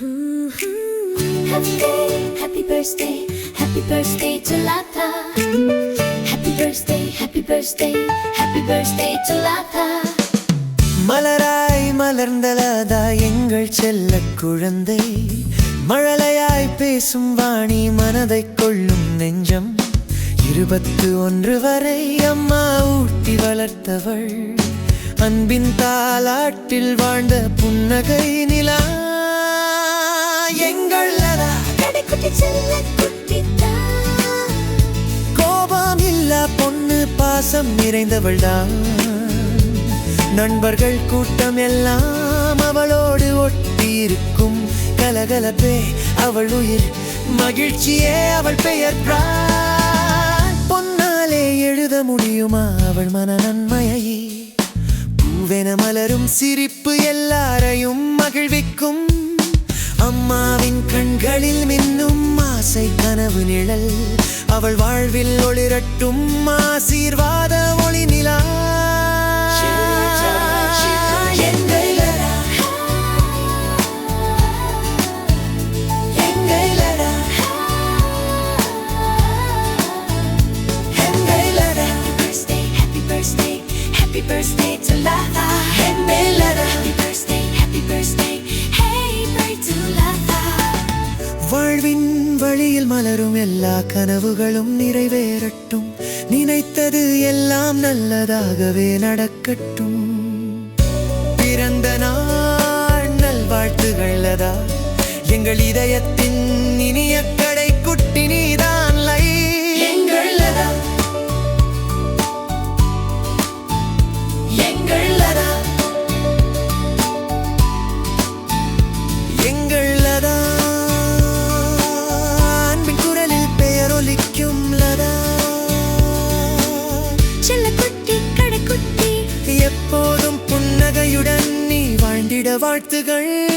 Happy day, happy birthday, happy birthday to Lata. Happy birthday, happy birthday, happy birthday to Lata. மலராய் மலர்ந்தலதா எங்கள் செல்ல குழந்தை மழலையாய் பேசும் வாணி மனதை கொள்ளும் நெஞ்சம் இருபத்து ஒன்று வரை அம்மா ஊட்டி வளர்த்தவள் அன்பின் தாலாட்டில் வாழ்ந்த புன்னகை நிலா கோபம் இல்ல பொண்ணு பாசம் நிறைந்தவள்தான் நண்பர்கள் கூட்டம் எல்லாம் அவளோடு ஒட்டி இருக்கும் கலகலப்பே அவள் உயிர் மகிழ்ச்சியே அவள் பெயர் பொன்னாலே எழுத முடியுமா அவள் மன நன்மையை பூவென மலரும் சிரிப்பு எல்லாரையும் மகிழ்விக்கும். அம்மாவின் கண்களில் மின்னும் ஆசை கனவு நிழல் அவள் வாழ்வில் ஒளிரட்டும் ஆசீர்வாத ஒளி நிலா birthday, to. Happy birthday, happy birthday, hey birthday to. வாழ்வின் வழியில் மலரும் எல்லா கனவுகளும் நிறைவேறட்டும். நினைத்தது எல்லாம் நல்லதாகவே நடக்கட்டும். பிறந்த நாள் நல்வாழ்த்துகள் எங்கள் இதயத்தின் இனிய கடை குட்டி நீதான் வாழ்த்துகள்.